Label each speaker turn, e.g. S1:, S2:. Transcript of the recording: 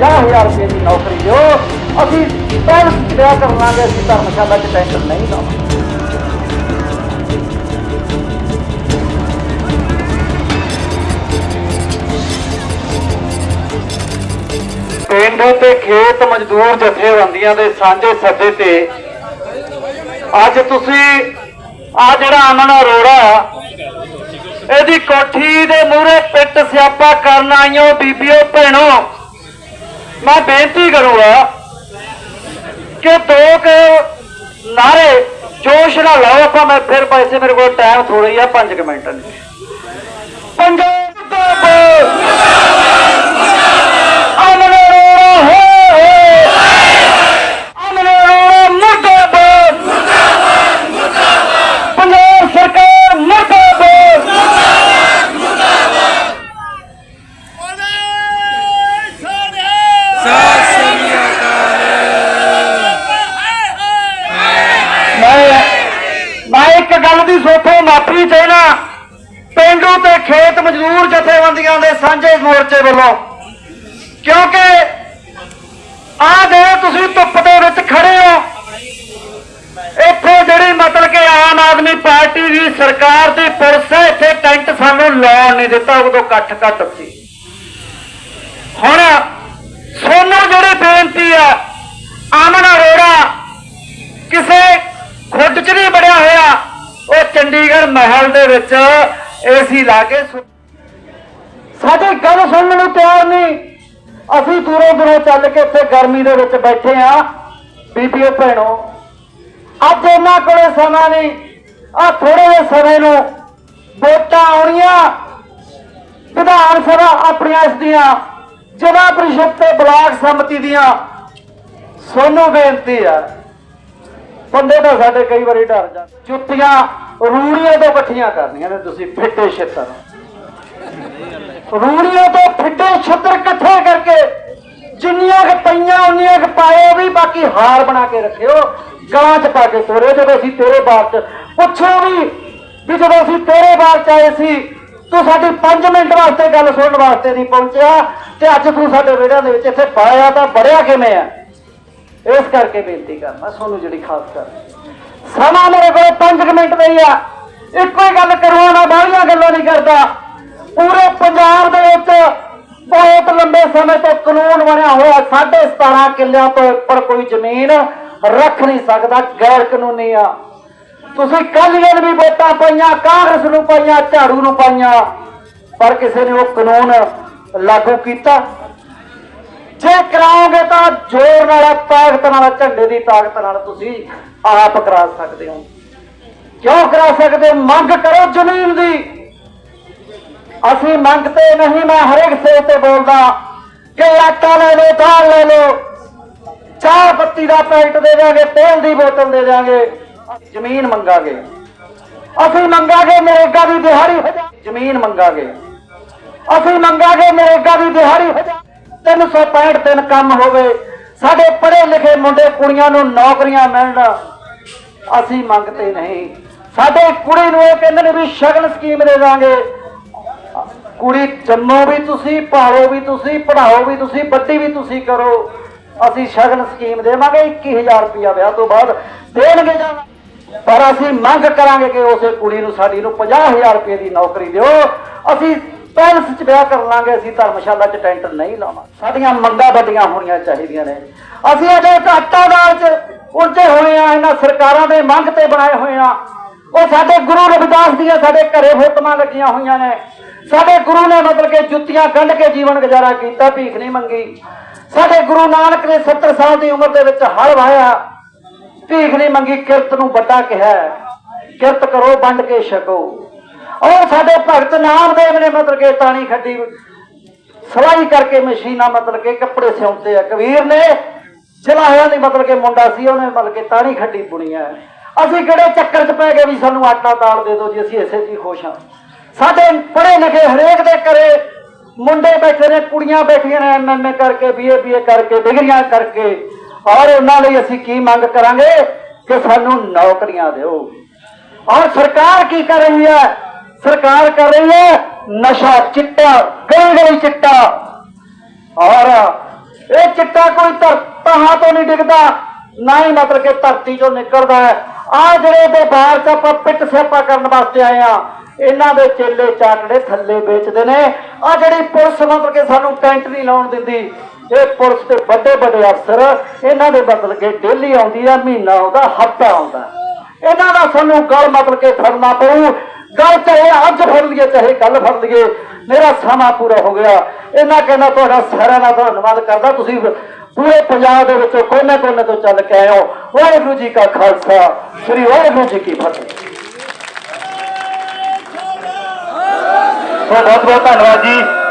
S1: 50000 ਰੁਪਏ ਦੀ ਨੌਕਰੀ ਦਿਓ। ਅਸੀਂ ਪੈਲਸ 'ਚ ਕਰ ਲਾਂਗੇ ਅਸੀਂ ਧਰਮਸ਼ਾਲਾ 'ਚ ਟੈਂਸ਼ਨ ਨਹੀਂ ਲਾਵਾਂਗੇ। ਪਿੰਡ ਤੇ ਖੇਤ ਮਜ਼ਦੂਰ ਜਥੇਬੰਦੀਆਂ ਦੇ ਸਾਂਝੇ ਸੱਦੇ ਤੇ ਅੱਜ ਤੁਸੀਂ ਆ ਜਿਹੜਾ ਅਮਨ ਅਰੋੜਾ ਇਹਦੀ ਕੋਠੀ ਦੇ ਮੂਹਰੇ ਪਿੱਟ ਸਿਆਪਾ ਕਰਨ ਆਈਓ ਬੀਬੀਓ ਭੈਣੋ। ਮੈਂ ਬੇਨਤੀ ਕਰੂੰਗਾ ਕਿ ਦੋ ਕੁ ਨਾਰੇ ਜੋਸ਼ ਨਾਲ ਲਾਓ, ਆਪਾਂ ਮੈਂ ਫਿਰ ਪੈਸੇ ਮੇਰੇ ਕੋਲ ਟਾਈਮ ਥੋੜੀ ਹੀ ਆ 5 ਮਿੰਟ ਨੇ ਪੰਜਾਬ ਮੁਰਦਾਬਾਦ ਅਮਨ ਅਰੋੜਾ ਹੋ ਅਮਨ ਅਰੋੜਾ ਮੁਰਦਾਬਾਦ ਪੰਜਾਬ ਸਰਕਾਰ ਮੁਰਦਾਬਾਦ
S2: ਸਤਿ ਸ੍ਰੀ
S1: ਮੈਂ ਮੈਂ ਇੱਕ ਗੱਲ ਦੀ ਸੋਥੋਂ ਮਾਫੀ ਚਾਹਣਾ ਪਿੰਡੂ ਤੇ ਖੇਤ ਮਜ਼ਦੂਰ ਜਥੇਬੰਦੀਆਂ ਦੇ ਸਾਂਝੇ ਮੋਰਚੇ ਵੱਲੋਂ। ਕਿਉਂਕਿ ਆਹ ਦੇ ਤੁਸੀਂ ਧੁੱਪ ਦੇ ਵਿੱਚ ਖੜੇ ਹੋ, ਇੱਥੇ ਜਿਹੜੀ ਮਤਲਬ ਕਿ ਆਮ ਆਦਮੀ ਪਾਰਟੀ ਦੀ ਸਰਕਾਰ ਦੀ ਪੁਲਿਸ ਹੈ, ਇੱਥੇ ਟੈਂਟ ਸਾਨੂੰ ਲਾਉਣ ਨਹੀਂ ਦਿੱਤਾ, ਉਦੋਂ ਇਕੱਠ ਘੱਟ ਸੀ ਵਿੱਚ ਏਸੀ ਲਾ ਕੇ ਸੁ- ਗੱਲ ਸੁਣਨ ਨੂੰ ਤਿਆਰ ਨਹੀਂ। ਅਸੀਂ ਦੂਰੋਂ ਦੂਰੋਂ ਚੱਲ ਕੇ ਇੱਥੇ ਗਰਮੀ ਦੇ ਵਿੱਚ ਬੈਠੇ ਆ ਬੀਬੀਓ ਭੈਣੋ, ਅੱਜ ਇਹਨਾਂ ਕੋਲੇ ਸਮਾਂ ਨਹੀਂ। ਆ ਥੋੜੇ ਜਿਹੇ ਸਮੇਂ ਨੂੰ ਵੋਟਾਂ ਆਉਣੀਆਂ। ਵਿਧਾਨ ਸਭਾ ਆਪਣੀਆਂ ਇਸ ਦੀਆਂ, ਜ਼ਿਲ੍ਹਾ ਪ੍ਰੀਸ਼ਦ ਤੇ ਬਲਾਕ ਸੰਮਤੀ ਦੀਆਂ। ਸੋਨੂੰ ਬੇਨਤੀ ਆ, ਬੰਦੇ ਤਾਂ ਸਾਡੇ ਕਈ ਵਾਰੀ ਡਰ ਜਾਂਦੇ। ਜੁੱਤੀਆਂ ਰੂੜੀਆਂ ਤੋਂ ਇਕੱਠੀਆਂ ਕਰਨੀਆਂ ਨੇ ਤੁਸੀਂ ਫਿੱਟੇ ਛਿੱਤਰ। ਰੂੜੀਆਂ ਤੋਂ ਫਿੱਟੇ ਛਿੱਤਰ ਇਕੱਠੇ ਕਰਕੇ ਜਿੰਨੀਆਂ ਕਿ ਪਈਆਂ, ਉਨੀਆਂ ਕਿ ਪਾਇਓ ਵੀ, ਬਾਕੀ ਹਾਰ ਬਣਾ ਕੇ ਰੱਖਿਓ। ਗਲਾਂ 'ਚ ਪਾ ਕੇ ਤੋਰਿਓ ਜਦੋਂ ਅਸੀਂ ਤੇਰੇ ਬਾਰ 'ਚ ਪੁੱਛੋ ਵੀ ਵੀ ਜਦੋਂ ਅਸੀਂ ਤੇਰੇ ਬਾਰ 'ਚ ਆਏ ਸੀ, ਤੂੰ ਸਾਡੀ 5 ਮਿੰਟ ਵਾਸਤੇ ਗੱਲ ਸੁਣਨ ਵਾਸਤੇ ਨਹੀਂ ਪਹੁੰਚਿਆ, ਤੇ ਅੱਜ ਤੂੰ ਸਾਡੇ ਵਿਹੜਿਆਂ ਦੇ ਵਿੱਚ ਇੱਥੇ ਪਾਇਆ ਤਾਂ ਬੜਿਆ ਕਿਵੇਂ ਆ? ਇਸ ਕਰਕੇ ਬੇਨਤੀ ਕਰਨਾ ਤੁਹਾਨੂੰ ਜਿਹੜੀ ਖਾਸ ਕਰ ਸਮਾਂ ਮੇਰੇ ਕੋਲ 5 ਮਿੰਟ ਨਹੀਂ ਆ। ਇੱਕੋ ਹੀ ਗੱਲ ਕਰੂੰ ਨਾ ਬਾਹਲੀਆਂ ਗੱਲਾਂ ਨਹੀਂ ਕਰਦਾ। ਪੂਰੇ ਪੰਜਾਬ ਦੇ ਵਿੱਚ ਬਹੁਤ ਲੰਬੇ ਸਮੇਂ ਤੋਂ ਕਾਨੂੰਨ ਬਣਿਆ ਹੋਇਆ 17.5 ਕਿੱਲਿਆਂ ਤੋਂ ਉੱਪਰ ਕੋਈ ਜ਼ਮੀਨ ਰੱਖ ਨਹੀਂ ਸਕਦਾ, ਗੈਰ ਕਾਨੂੰਨੀ ਆ। ਤੁਸੀਂ ਕੱਲ੍ਹ ਵੀ ਵੋਟਾਂ ਪਾਈਆਂ, ਕਾਂਗਰਸ ਨੂੰ ਪਾਈਆਂ, ਝਾੜੂ ਨੂੰ ਪਾਈਆਂ, ਪਰ ਕਿਸੇ ਨੇ ਉਹ ਕਾਨੂੰਨ ਲਾਗੂ ਕੀਤਾ। ਜੇ ਕਰਾਓਗੇ ਤਾਂ ਜ਼ੋਰ ਨਾਲ, ਤਾਕਤ ਨਾਲ, ਝੰਡੇ ਦੀ ਤਾਕਤ ਨਾਲ ਤੁਸੀਂ ਆਪ ਕਰਾ ਸਕਦੇ ਹੋ। ਕਿਉਂ ਕਰਾ ਸਕਦੇ? ਮੰਗ ਕਰੋ ਜ਼ਮੀਨ ਦੀ। ਅਸੀਂ ਮੰਗਤੇ ਨਹੀਂ, ਮੈਂ ਹਰੇਕ ਸੇ ਤੇ ਬੋਲਦਾ, ਕਿ ਆਟਾ ਲੈ ਲਓ, ਦਾਲ ਲੈ ਲਓ, ਚਾਹ ਪੱਤੀ ਦਾ ਪੈਕਟ ਦੇ ਦਿਆਂਗੇ, ਤੇਲ ਦੀ ਬੋਤਲ ਦੇ ਦਿਆਂਗੇ ਜ਼ਮੀਨ ਮੰਗਾਂਗੇ। ਅਸੀਂ ਮੰਗਾਂਗੇ ਨਰੇਗਾ ਦੀ ਦਿਹਾੜੀ, ਜ਼ਮੀਨ ਮੰਗਾਂਗੇ। ਅਸੀਂ ਮੰਗਾਂਗੇ ਨਰੇਗਾ ਦੀ ਦਿਹਾੜੀ ਹੋ ਜਾ 365 ਦਿਨ ਕੰਮ ਹੋਵੇ। ਸਾਡੇ ਪੜ੍ਹੇ ਲਿਖੇ ਮੁੰਡੇ ਕੁੜੀਆਂ ਨੂੰ ਨੌਕਰੀਆਂ ਮਿਲਣ, ਅਸੀਂ ਮੰਗਤੇ ਨਹੀਂ। ਸਾਡੇ ਕੁੜੀ ਨੂੰ ਇਹ ਕਹਿੰਦੇ ਨੇ ਵੀ ਸ਼ਗਨ ਸਕੀਮ ਦੇ ਦਾਂਗੇ। ਕੁੜੀ ਜੰਮੋ ਵੀ ਤੁਸੀਂ, ਪਾਲੋ ਵੀ ਤੁਸੀਂ ਪੜਾਓ ਵੀ ਤੁਸੀਂ, ਵੱਡੀ ਵੀ ਤੁਸੀਂ ਕਰੋ। ਅਸੀਂ ਸ਼ਗਨ ਸਕੀਮ ਦੇਵਾਂਗੇ 21000 ਰੁਪਇਆ ਵਿਆਹ ਤੋਂ ਬਾਅਦ ਦੇਣਗੇ ਜਾਂ ਪਰ ਅਸੀਂ ਮੰਗ ਕਰਾਂਗੇ ਕਿ ਉਸੇ ਕੁੜੀ ਨੂੰ ਸਾਡੀ ਨੂੰ 50000 ਰੁਪਏ ਦੀ ਨੌਕਰੀ ਦਿਓ। ਅਸੀਂ ਪੈਲਸ 'ਚ ਵਿਆਹ ਕਰ ਲਾਂਗੇ, ਅਸੀਂ ਧਰਮਸ਼ਾਲਾ 'ਚ ਟੈਂਟ ਨਹੀਂ ਲਾਵਾਂਗੇ ਸਾਡੀਆਂ ਮੰਗਾਂ ਵੱਡੀਆਂ ਹੋਣੀਆਂ ਚਾਹੀਦੀਆਂ ਨੇ। ਅਸੀਂ ਅਜੇ ਘਾਟਾ ਦਾਲ 'ਚ ਉਲਝੇ ਹੋਏ ਆ ਇਹਨਾਂ ਸਰਕਾਰਾਂ ਦੇ ਮੰਗ ਤੇ ਬਣਾਏ ਹੋਏ ਆ ਉਹ ਸਾਡੇ ਗੁਰੂ ਰਵਿਦਾਸ ਦੀਆਂ ਸਾਡੇ ਘਰੇ ਫੋਟੋਆਂ ਲੱਗੀਆਂ ਹੋਈਆਂ ਨੇ। ਸਾਡੇ ਗੁਰੂ ਨੇ ਮਤਲਬ ਕਿ ਜੁੱਤੀਆਂ ਗੰਢ ਕੇ ਜੀਵਨ ਗੁਜ਼ਾਰਾ ਕੀਤਾ, ਭੀਖ ਨਹੀਂ ਮੰਗੀ। ਸਾਡੇ ਗੁਰੂ ਨਾਨਕ ਨੇ 70 ਸਾਲ ਦੀ ਉਮਰ ਦੇ ਵਿੱਚ ਹਲ ਵਾਇਆ ਭੀਖ ਨਹੀਂ ਮੰਗੀ, ਕਿਰਤ ਨੂੰ ਵੱਡਾ ਕਿਹਾ ਕਿਰਤ ਕਰੋ, ਵੰਡ ਕੇ ਛਕੋ। ਔਰ ਸਾਡੇ ਭਗਤ ਨਾਮਦੇਵ ਨੇ ਮਤਲਬ ਕਿ ਤਾਣੀ ਖੱਡੀ ਸਲਾਈ ਕਰਕੇ ਮਸ਼ੀਨਾਂ ਮਤਲਬ ਕਿ ਕੱਪੜੇ ਸਿਉਂਤੇ ਆ। ਕਬੀਰ ਨੇ ਚਲਾਇਆ ਨਹੀਂ ਮਤਲਬ ਕਿ ਮੁੰਡਾ ਸੀ, ਉਹਨੇ ਮਤਲਬ ਕਿ ਤਾਣੀ ਖੱਡੀ ਬੁਣੀ ਹੈ। ਅਸੀਂ ਕਿਹੜੇ ਚੱਕਰ 'ਚ ਪੈ ਗਏ ਵੀ ਸਾਨੂੰ ਆਟਾ ਦਾਲ ਦੇ ਦਿਓ ਜੀ, ਅਸੀਂ ਇਸੇ 'ਚ ਹੀ ਖੁਸ਼ ਹਾਂ। ਸਾਡੇ ਪੜ੍ਹੇ ਲਿਖੇ ਹਰੇਕ ਦੇ ਘਰੇ ਮੁੰਡੇ ਬੈਠੇ ਨੇ, ਕੁੜੀਆਂ ਬੈਠੀਆਂ ਨੇ ਐਮਐਮਏ ਕਰਕੇ ਬੀਏ ਬੀਏ ਕਰਕੇ, ਡਿਗਰੀਆਂ ਕਰਕੇ। ਔਰ ਉਹਨਾਂ ਲਈ ਅਸੀਂ ਕੀ ਮੰਗ ਕਰਾਂਗੇ? ਕਿ ਸਾਨੂੰ ਨੌਕਰੀਆਂ ਦਿਓ। ਔਰ ਸਰਕਾਰ ਕੀ ਕਰ ਰਹੀ ਹੈ? ਸਰਕਾਰ ਕਰ ਰਹੀ ਹੈ ਨਸ਼ਾ ਚਿੱਟਾ, ਗਲੀ ਗਲੀ ਚਿੱਟਾ। ਔਰ ਇਹ ਚਿੱਟਾ ਕੋਈ ਧਰ, ਤਹਾਂ ਤੋਂ ਨਹੀਂ ਡਿੱਗਦਾ, ਨਾ ਹੀ ਮਤਲਬ ਕਿ ਧਰਤੀ ਚੋਂ ਨਿਕਲਦਾ ਹੈ। ਆ ਜਿਹੜੇ ਦਰਬਾਰ ਚ ਆਪਾਂ ਪਿੱਟ ਸਿਆਪਾ ਕਰਨ ਵਾਸਤੇ ਆਏ ਆ, ਇਹਨਾਂ ਦੇ ਚੇਲੇ ਚਾਕੜੇ ਥੱਲੇ ਵੇਚਦੇ ਨੇ। ਆ ਜਿਹੜੀ ਪੁਲਿਸ ਮਤਲਬ ਕਿ ਸਾਨੂੰ ਟੈਂਟ ਨਹੀਂ ਲਾਉਣ ਦਿੰਦੀ, ਇਹ ਪੁਲਿਸ ਦੇ ਵੱਡੇ ਵੱਡੇ ਅਫਸਰ, ਇਹਨਾਂ ਦੇ ਬਦਲ ਕੇ ਡੇਲੀ ਆਉਂਦੀ ਆ, ਮਹੀਨਾ ਆਉਂਦਾ, ਹਫਤਾ ਆਉਂਦਾ। ਇਹਨਾਂ ਦਾ ਸਾਨੂੰ ਗੱਲ ਮਤਲਬ ਕਿ ਫੜਨਾ ਪਊ। ਗੱਲ ਚਾਹੇ ਅੱਜ ਫੜ ਲਈਏ, ਚਾਹੇ ਕੱਲ ਫੜ ਲਈਏ, ਮੇਰਾ ਸਮਾਂ ਪੂਰਾ ਹੋ ਗਿਆ। ਇਹਨਾਂ ਕਹਿੰਦਾ, ਤੁਹਾਡਾ ਸਾਰਿਆਂ ਦਾ ਧੰਨਵਾਦ ਕਰਦਾ, ਤੁਸੀਂ ਪੂਰੇ ਪੰਜਾਬ ਦੇ ਵਿੱਚੋਂ ਕੋਨੇ ਕੋਨੇ ਤੋਂ ਚੱਲ ਕੇ ਆਏ ਹੋ। ਵਾਹਿਗੁਰੂ ਜੀ ਕਾ ਖਾਲਸਾ, ਸ੍ਰੀ ਵਾਹਿਗੁਰੂ ਜੀ ਕੀ ਫਤਿਹ।
S2: ਬਹੁਤ ਬਹੁਤ ਧੰਨਵਾਦ ਜੀ।